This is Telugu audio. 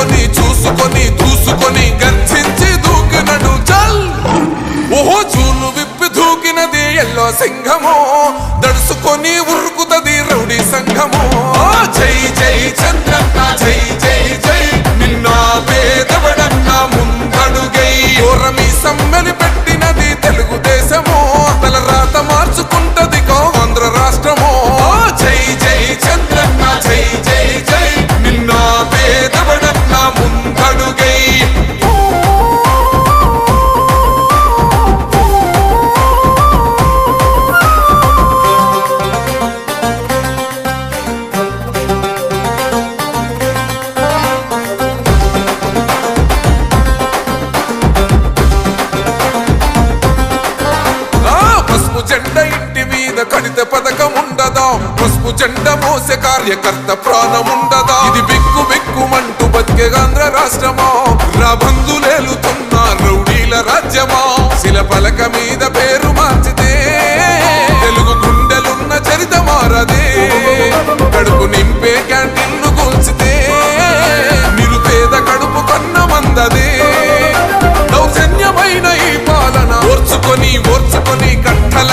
చూసుకొని చూసుకొని దూసుకొని గర్జించి దూకినడు చల్ ఓహో చూలు విప్పి దూకినది ఎల్లో సింహము. దడుసుకొని ఉరుకుతది రౌడీ సంఘము. జై జై చంద్రన్న జై జై జై. నిన్న పేదవడన్న ముందడుగై ఓరమి సమ్మెని పెట్టి ముందడుగై. ఆ జెండ ఇంటి మీద కడిత పథకం ఉండదా పసుపు జెండ మోసే కార్యకర్త ప్రాణం ఉండదా ఇది బిక్కు బిక్కుమంటూ బతికే ఆంధ్ర రాష్ట్రమా? రౌడీల రాజ్యమా? శిల పలక మీద పేరు మార్చితే తెలుగు గుండెలున్న చరిత మారదే. కడుపు నింపే క్యాంటీన్లు కూల్చితే నిరుపేద కడుపు కన్న మందదే. దౌర్జన్యమైన ఈ పాలన ఓర్చుకొని ఓర్చుకొని కట్టల